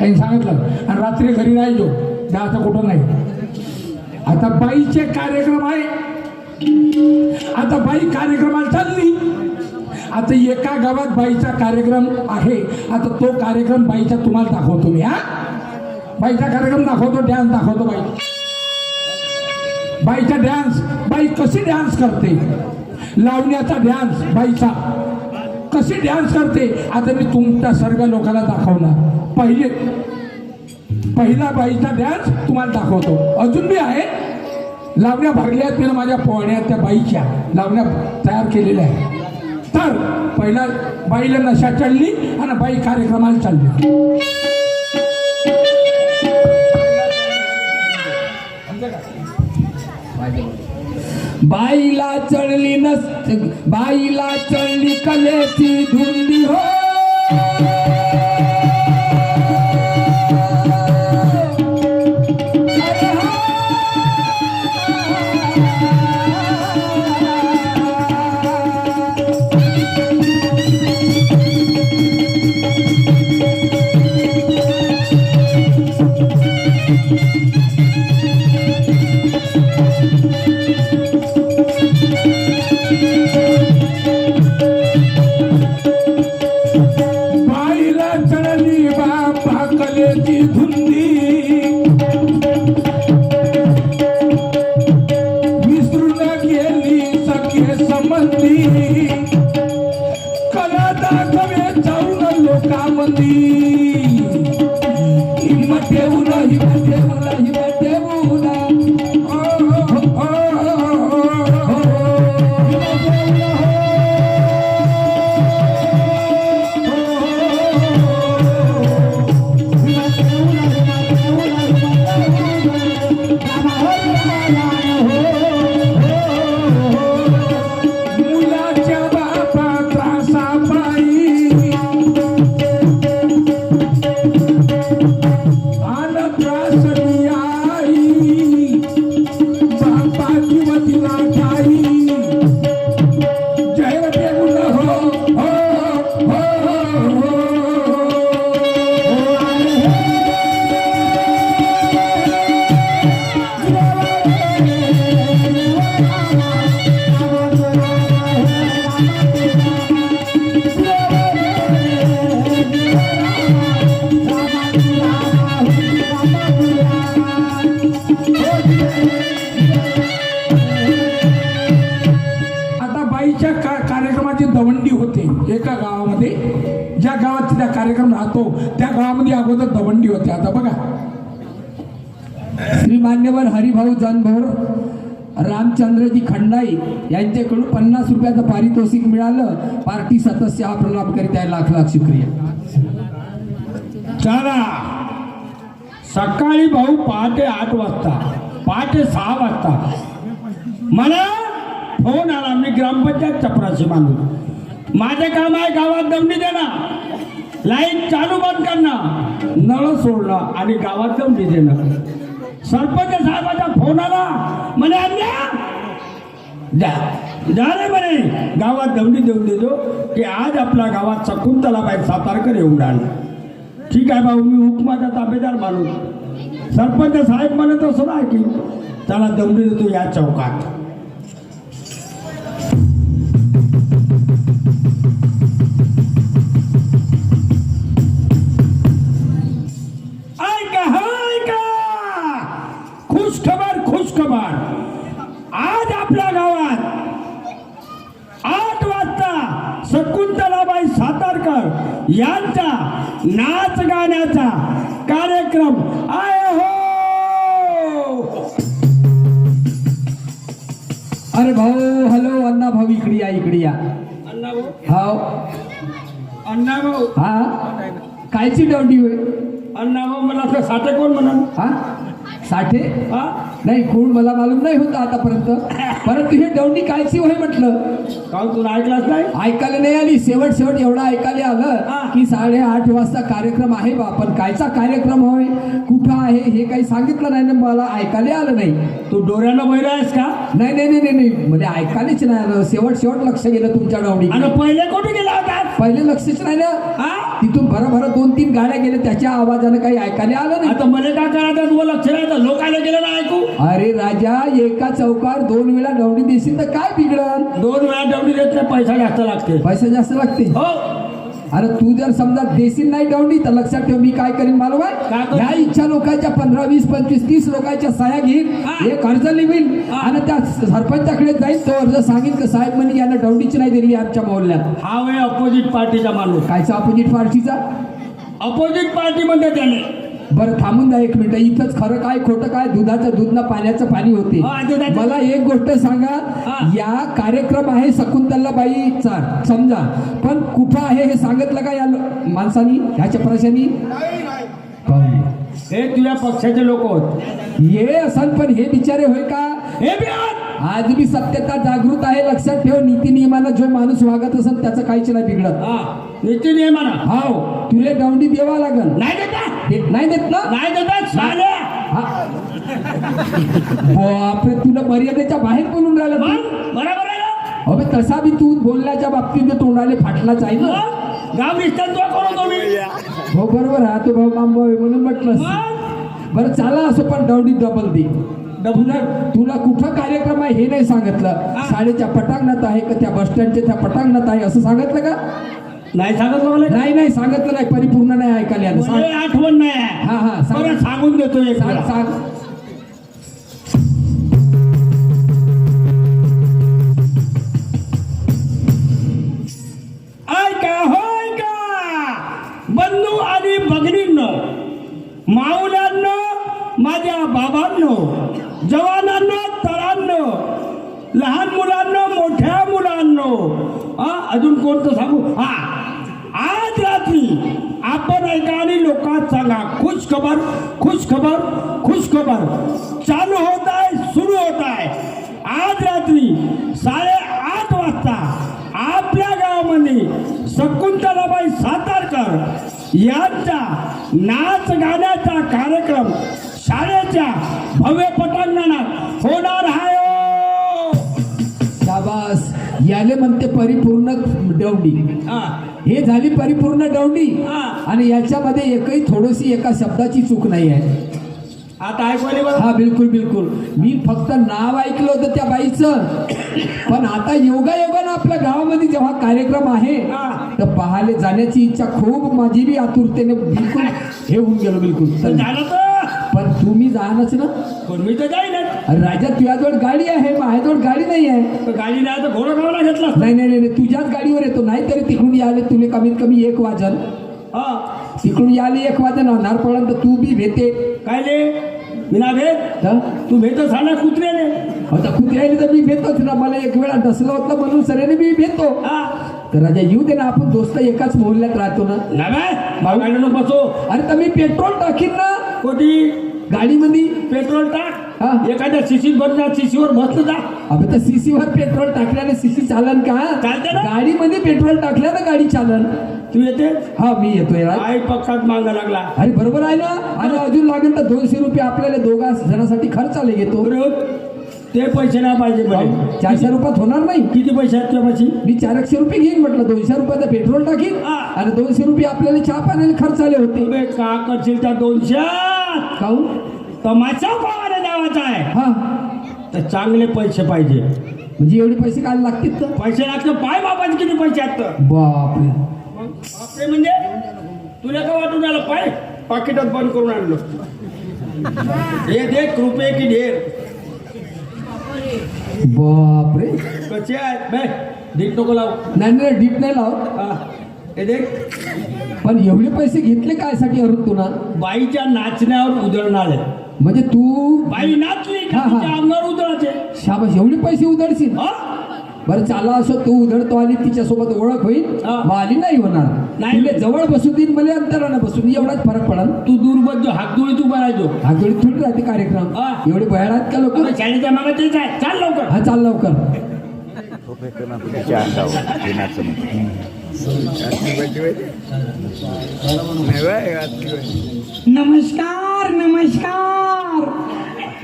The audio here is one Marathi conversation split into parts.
आईने सांगितलं आणि रात्री घरी राहायचो आता कुठं नाही. आता बाईचे कार्यक्रम आहे. आता बाई कार्यक्रमाला चालली. आता एका गावात बाईचा कार्यक्रम आहे. आता तो कार्यक्रम बाईचा तुम्हाला दाखवतो मी हा. बाईचा कार्यक्रम दाखवतो डॅन्स दाखवतो बाई. बाईचा डॅन्स बाई कशी डॅन्स करते? लावण्याचा डॅन्स बाईचा. कशी डॅन्स करते? आता मी तुमच्या सर्व लोकांना दाखवणार. पहिले पहिला बाईचा डॅन्स तुम्हाला दाखवतो. अजून बी आहे. लावण्या भरल्यात मी माझ्या पोहण्यात त्या बाईच्या. लावण्या तयार केलेल्या आहेत. तर पहिला बाईला नशा चढली आणि बाई कार्यक्रमाला चालली. बाईला चढली नस बाईला चढली कलेची धुंदी हो. कार्यक्रम राहतो. त्या गावामध्ये अगोदर दवंडी होते आता बघा. श्री मान्यवर हरिभाऊ जानभोर रामचंद्रजी खंडाई यांच्याकडून पन्नास रुपयाचं पारितोषिक मिळालं. पार्टी सदस्य हा प्रणाम करीत आहे. लाख लाख शुक्रिया. चला. सकाळी भाऊ पहाटे आठ वाजता. पहाटे सहा वाजता. मला फोन आला. मी ग्रामपंचायत चपराशी माणूस. माझं काम आहे गावात दमडी देणार लाइट चालू बंद करणं नळ सोडणं आणि गावात जाऊन देणं सरपंच साहेबाचा फोन आला म्हणे द्या द्या रे म्हणे. गावात दवडी देऊन देतो की आज आपल्या गावात शकुंतलाबाई सातारकर येऊन आले. ठीक आहे भाऊ मी हुकमाचा ताबेदार माणूस. सरपंच साहेब म्हणत असो ना की त्याला दवडी देतो या चौकात. सातारकर यांचा नाच गाण्याचा कार्यक्रम आहे हो! अरे भाऊ हॅलो अण्णा भाऊ इकडे या इकडे या. अण्णाभाऊ हाव. अण्णाभाऊ हा? कायची दौंडी होय? अण्णाभाऊ मला असं साठे कोण म्हणून हा? साठे? हा? नाही कोण मला मालूम नाही होता आतापर्यंत. परंतु हे दौंडी कायची होय म्हटलं. काहून तुला ऐकलाच नाही ऐकायला नाही आली. शेवट शेवट एवढं ऐकायला. आलं की साडेआठ वाजता कार्यक्रम आहे बा पण कायचा कार्यक्रम होय कुठं आहे हे काही सांगितलं नाही ना मला ऐकायला आलं नाही. तू डोळ्यानं बैरा आहेस का? नाही नाही नाही नाही नाही. म्हणजे ऐकायलाच नाही आलं. शेवट शेवट लक्ष गेलं तुमच्या डावडी आणि पहिले कुठे गेला होता? पहिले लक्षच नाही ना. तिथून भरं भरं दोन तीन गाड्या गेल्या त्याच्या आवाजानं काही ऐकायला आलं नाही. आता मला काय करायचं? तुला लक्ष राहायचं. लोकांना गेलं ना ऐकू. अरे राजा एका चौकार दोन वेळा डवडी देशील तर काय बिघडल दोन वेळा डबडी देत नाही पैसा जास्त लागते. पैसे जास्त लागते? हो. अरे तू जर समजा देशील नाही डवडी तर लक्षात ठेव मी काय करीन मालूम काय आहे करीन? ह्या इच्छा लोकांच्या पंधरा वीस पंचवीस तीस लोकांच्या सह्या घेईन. हा. एक अर्ज लिहीन हा. आणि त्या सरपंचाकडे जाईल तो अर्ज सांगेन की साहेब म्हणे यानं डवडीची नाही दिली आमच्या मोहल्ल्यात. हा वे अपोजिट पार्टीचा माणूस. कायचा अपोजिट पार्टीचा अपोजिट पार्टी म्हणते त्याने. बरं थांबून द्या एक मिनिट. इथंच खरं काय खोटं काय? दुधाचं दूध ना पाण्याचं पाणी होते. हा, दुधाचं- मला एक गोष्ट सांगा. हा. या कार्यक्रम आहे शकुंतलाबाईचा समजा. पण कुठं आहे हे सांगितलं का या लो- माणसानी ह्या चपराशानी पाहूया. हे तुझ्या पक्षाचे लोक होत. हे असन पण हे बिचारे होय का? हे बी आण. आज बी सत्यता जागृत आहे लक्षात ठेव नीती नियमानं जो माणूस वागत असेल त्याचं काहीच नाही बिघडत. नीती नियमाना. हाव तुले दौंडी द्यावा लागल नाही देता. दे- नाही देत ना? नाही देता. बापरे तुला मर्यादेच्या बाहेर बोलून राहिला तू. मग? बरोबर आहे ना? अबे तसा बी तू बोलण्याच्या बाबतीत तोंडाले फाटलाच आहे ना? मग? गाव निष्ठांत करू तुम्ही. हो बरोबर हा तो भाऊ मांबा म्हणून म्हटलं मग? बरं चला असं पण दौडी डबल दे. डबल तुला कुठं कार्यक्रम आहे हे नाही सांगितलं. शाळेच्या पटांगणात आहे का त्या बस स्टँडच्या त्या पटांगणात आहे असं सांगितलं का नाही सांगत मला नाही नाही सांगितलं नाही परिपूर्ण नाही ऐकायला आलं. सांग मला आठवण नाही आहे. हा, हा, सांग. सांगून देतो एक सांग वेळा. सांग ऐका ऐका आणि लोकात सांगा खुश खबर खुश खबर खुश खबर चालू होत आहे सुरू होत आहे आज रात्री साडेआठ वाजता आपल्या गावामध्ये शकुंतलाबाई सातारकर यांचा नाच गाण्याचा कार्यक्रम शाळेच्या भव्य पटांगणात होणार आहे हो. शाबास. याले म्हणते परिपूर्ण डवडी. हा, हे झाली परिपूर्ण डवडी. आणि याच्यामध्ये एकही थोडीशी एका शब्दाची चूक नाही आहे. आता ऐकवले बरं? हा बिलकुल बिलकुल. मी फक्त नाव ऐकलं होतं त्या बाईचं. पण आता योगा योगानं आपल्या गावामध्ये जेव्हा कार्यक्रम आहे हा. तर पाहायला जाण्याची इच्छा खूप माझी बी आतुरतेने बिलकुल हे होऊन गेलो बिलकुल. पण तुम्ही जाणच ना. पण मी तर जाईनच. अरे राजा तुझ्याजवळ गाडी आहे माझ्याजवळ गाडी नाही आहे. गाडी नाही तर घोडा गावला घेतला? असता. नाही नाही नाही नाही, तुझ्याच गाडीवर येतो. नाही तरी तिकडून यायला तुले कमीत कमी एक वाजन. हा. तिकडून यायला एक वाजन नारपर्यंत तू बी भेटे. काय ले? विना भेट? हं? तू भेट झाला कुत्र्याने आता कुत्र्याने तर मी भेटतोच ना. मला एक वेळा डसलं होतं म्हणून सरेने मी भेटतो. हा. तर राजा येऊ दे ना आपण दोस्त एकाच मोहल्ल्यात राहतो ना. नाही बसो अरे तर मी पेट्रोल टाकीन ना. कोटी? गाडीमध्ये पेट्रोल हा. टाक. एखाद्या शिशीत बस जा शिशीवर बसत जा. अबे तर सीसीवर पेट्रोल टाकल्याने सीसी चालन का? चालते ना. गाडीमध्ये पेट्रोल टाकल्यानं गाडी चालन. तू येते? हा मी येतोय राज. आई पक्षात मागा लागला. अरे बरोबर आहे ना? आणि अजून लागेल तर दोनशे रुपये आपल्याला दोघा जणांसाठी खर्चाला घेतो. बरोबर ते पैसे नाही पाहिजे चारशे रुपयात होणार नाही. किती पैसे आहेत तुझ्या पाशी मी चारशे रुपये घेईन म्हटलं दोनशे रुपयाचं पेट्रोल टाकीन. हा. आणि दोनशे रुपये आपल्याला चहा पाण्याला खर्चाले होते. अबे का करशील त्या दोनशे काहून? तमाशा पावाने द्यावाचा आहे. हा. तर चांगले पैसे पाहिजे. म्हणजे एवढे पैसे काय लागतील तर? पैसे लागतं पाय बाबाचे किती पैसे आहेत तर? बापरे. बापरे म्हणजे तुला काय वाटून आलं पाय पाकिटात बंद करून आणलं. हे देख रुपये की ढेर. बापरे. कसे आहेत? बे दीड नको लाव. नाही नाही डीप नाही लाव हा. हे देख पण एवढे पैसे घेतले काय साठी अरुण तुला? बाईच्या नाचण्यावर उधळणार. आहे म्हणजे तू बाई नाचली का हा, हा. तिच्या अंगावर उधळायचे शाबास एवढे पैसे उधळशील? हा? बरं चाला असो तू उधळतो आणि तिच्यासोबत ओळख होईल. हा. माली नाही होणार. नाही. तिला जवळ बसू देईन मला अंतरानं बसून एवढाच फरक पडल तू दूर बसतो हात जोडी तू बनायचो. हा थोडी थोडी राहते कार्यक्रम. हा. एवढे भयाळ आहेत का लोक? शाळेच्या मागे तेच आहे. चाल लवकर. हा चाल लवकर. नमस्कार नमस्कार.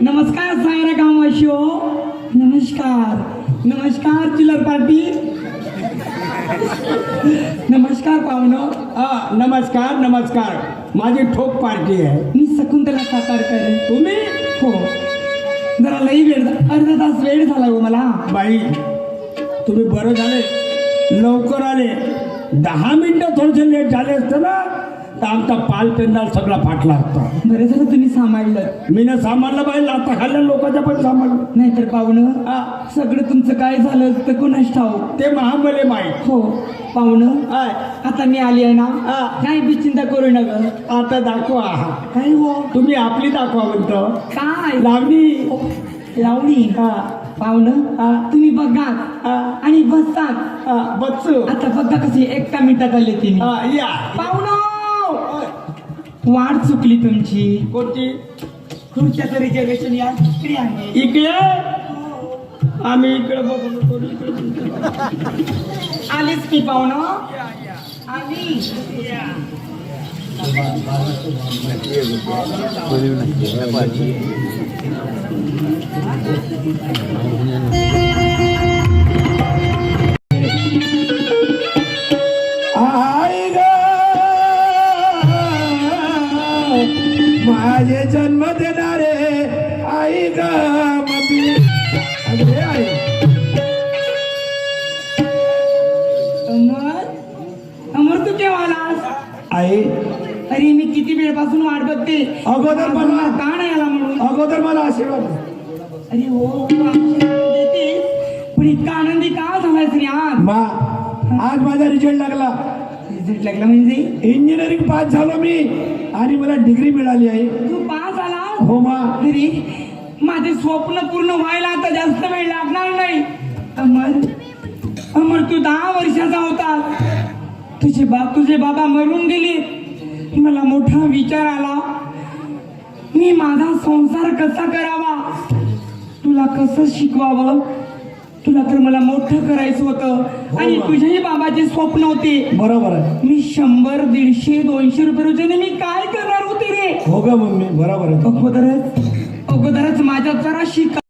नमस्कार. सायरा गाववाशियो नमस्कार. नमस्कार चिलर पार्टी. नमस्कार पाहुणं. हा नमस्कार नमस्कार. माझी ठोक पार्टी आहे. मी शकुंतला सातारकर तुम्ही? हो. जरा लई वेळ झा- अर्धा तास वेळ झाला हो मला. बाई तुम्ही बरं झाले. लवकर आले. दहा मिनिटं थोडेसे लेट झाले असते ना? तर आमचा पाल पेंदाल सगळा फाटला असता बरं झालं तुम्ही सांभाळलं. मी ना सामानला बाई लाता खाल्ल्या लोकांच्या पण सामानलं नाहीतर पाहुणं हा, सगळं तुमचं काय झालं तर कुणाच ठाऊ ते महामले माहीत. हो. पाहुणं हाय. आता मी आली आहे ना? हा. काय बी चिंता करू नका? आता दाखवा काय हो? तुम्ही आपली दाखवा म्हणतो. काय? लावणी. लावणी? हा, पाहुणं हा. तुम्ही बघा. हा, आणि बसतात हा, बच्चू आता बघा कशी एका मिनिटात आले तिने. हा, या. पाहुणं वाट चुकली तुमची. कोणती? खुर्च्याचं रिझर्वेशन या इकडे आहे इकडे? आम्ही इकडे बघून. आलीच की पाहुणं? आली. माझे जन्म देणारे आई ग आई अमर अमर तू केव्हा आलास? आई. अरे मी किती वेळपासून वाट बघते. अगोदर मला- का नाही आला म्हणून. अगोदर मला आशीर्वाद. अरे हो तू आशीर्वाद देतेस. पण इतका आनंदी का झालायस रे आज? मा आज माझा रिझल्ट लागला. रिझल्ट लागला म्हणजे इंजिनिअरिंग पास झालो मी. आणि मला डिग्री मिळाली आहे. तू पास आला हो मा. अरे माझे स्वप्न पूर्ण व्हायला आता जास्त वेळ लागणार नाही. अमर अमर तू दहा वर्षाचा होता. तुझे बाप तुझे बाबा मरून गेले. मला मोठा विचार आला. मी माझा संसार कसा करावा? तुला कसं शिकवावं? तुला तर मला मोठं करायचं होतं. आणि तुझ्याही बाबाचे स्वप्न होते. बरोबर आहे. मी शंभर दीडशे दोनशे रुपये रोजाने मी काय करणार होते रे? हो ग मम्मी बरोबर आहे. अगोदरच अगोदरच माझ्या जरा शिका.